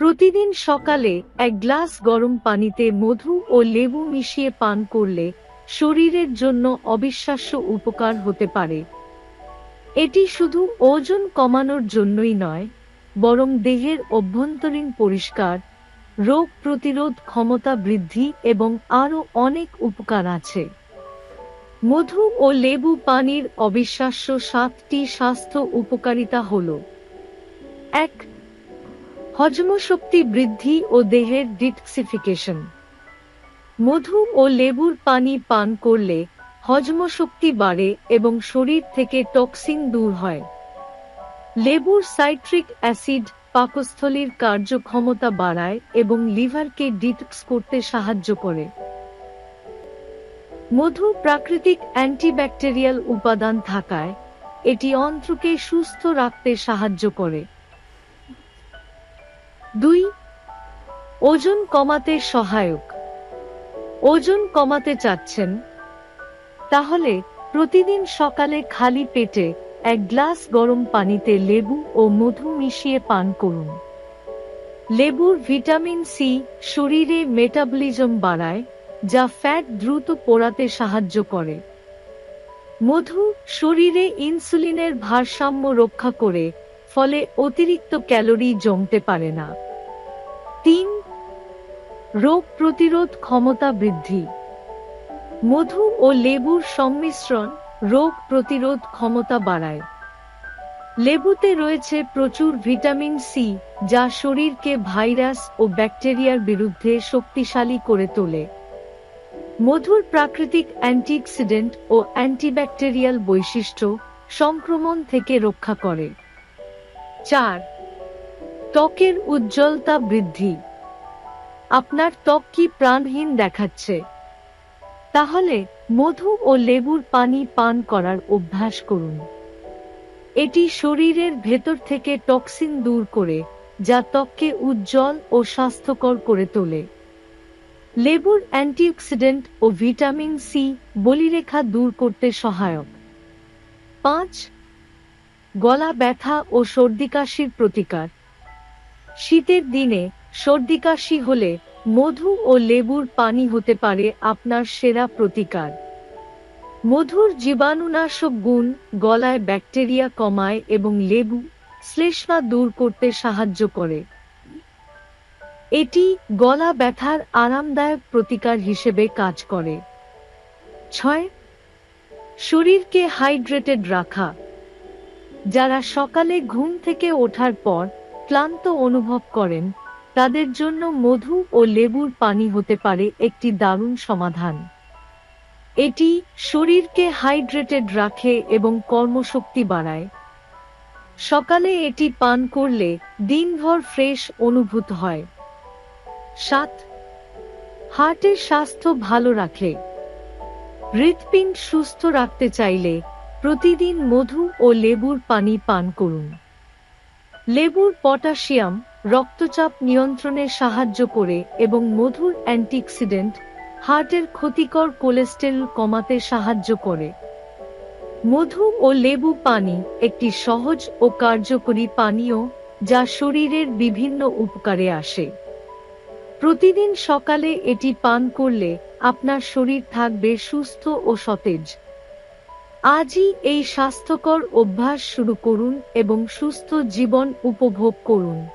প্রতিদিন সকালে এক গ্লাস গরম পানিতে মধু ও লেবু মিশিয়ে পান করলে শরীরের জন্য অবিশ্বাস্য উপকার হতে পারে। এটি শুধু ওজন কমানোর জন্যই নয়, বরং দেহের অভ্যন্তরীণ পরিষ্কার, রোগ প্রতিরোধ ক্ষমতা বৃদ্ধি এবং আরও অনেক উপকার আছে। মধু ও লেবু পানির অবিশ্বাস্য সাতটি স্বাস্থ্য উপকারিতা হল এক হজমশক্তি বৃদ্ধি ও দেহের ডিটক্সিফিকেশন। মধু ও লেবুর পানি পান করলে হজমশক্তি বাড়ে এবং শরীর থেকে টক্সিন দূর হয়। লেবুর সাইট্রিক অ্যাসিড পাকস্থলীর কার্যক্ষমতা বাড়ায় এবং লিভারকে ডিটক্স করতে সাহায্য করে। মধু প্রাকৃতিক অ্যান্টিব্যাকটেরিয়াল উপাদান থাকায় এটি অন্ত্রকে সুস্থ রাখতে সাহায্য করে। দুই, ওজন কমাতে সহায়ক। ওজন কমাতে চাচ্ছেন, তাহলে প্রতিদিন সকালে খালি পেটে এক গ্লাস গরম পানিতে লেবু ও মধু মিশিয়ে পান করুন। লেবুর ভিটামিন সি শরীরে মেটাবলিজম বাড়ায়, যা ফ্যাট দ্রুত পোড়াতে সাহায্য করে। মধু শরীরে ইনসুলিনের ভারসাম্য রক্ষা করে, ফলে অতিরিক্ত ক্যালোরি জমতে পারে না। রোগ প্রতিরোধ ক্ষমতা বৃদ্ধি। মধু ও লেবুর সংমিশ্রণ রোগ প্রতিরোধ ক্ষমতা বাড়ায়। লেবুতে রয়েছে প্রচুর ভিটামিন সি যা শরীরকে ভাইরাস ও ব্যাকটেরিয়ার বিরুদ্ধে শক্তিশালী করে তোলে। মধুর প্রাকৃতিক অ্যান্টিঅক্সিডেন্ট ও অ্যান্টিব্যাকটেরিয়াল বৈশিষ্ট্য সংক্রমণ থেকে রক্ষা করে। চার, ত্বকের উজ্জ্বলতা বৃদ্ধি। আপনার ত্বক কি প্রাণহীন দেখাচ্ছে? তাহলে মধু ও লেবুর পানি পান করার অভ্যাস করুন। এটি শরীরের ভেতর থেকে টক্সিন দূর করে, যা ত্বককে উজ্জ্বল ও স্বাস্থ্যকর করে তোলে। লেবুর অ্যান্টিঅক্সিডেন্ট ও ভিটামিন সি বলিরেখা দূর করতে সহায়ক। পাঁচ, গলা ব্যথা ও সর্দি কাশির প্রতিকার। শীতের দিনে সর্দি কাশি হলে মধু ও লেবুর পানি হতে পারে আপনার সেরা প্রতিকার। মধুর জীবাণুনাশক গুণ গলায় ব্যাকটেরিয়া কমায় এবং লেবু শ্লেষ্মা দূর করতে সাহায্য করে। এটি গলা ব্যথার আরামদায়ক প্রতিকার হিসেবে কাজ করে। ছয়, শরীরকে হাইড্রেটেড রাখা। যারা সকালে ঘুম থেকে ওঠার পর ক্লান্ত অনুভব করেন তাদের জন্য মধু ও লেবুর পানি হতে পারে একটি দারুণ সমাধান। এটি শরীরকে হাইড্রেটেড রাখে এবং কর্মশক্তি বাড়ায়। সকালে এটি পান করলে দিনভর ফ্রেশ অনুভূত হয়। সাত হার্টের স্বাস্থ্য ভালো রাখে। হৃৎপিণ্ড সুস্থ রাখতে চাইলে প্রতিদিন মধু ও লেবুর পানি পান করুন। লেবুর পটাশিয়াম রক্তচাপ নিয়ন্ত্রণে সাহায্য করে এবং মধুর অ্যান্টিঅক্সিডেন্ট, হার্টের ক্ষতিকর কোলেস্টেরল কমাতে সাহায্য করে। মধু ও লেবু পানি একটি সহজ ও কার্যকরী পানীয় যা শরীরের বিভিন্ন উপকারে আসে। প্রতিদিন সকালে এটি পান করলে আপনার শরীর থাকবে সুস্থ ও সতেজ। আজই এই স্বাস্থ্যকর অভ্যাস শুরু করুন এবং সুস্থ জীবন উপভোগ করুন।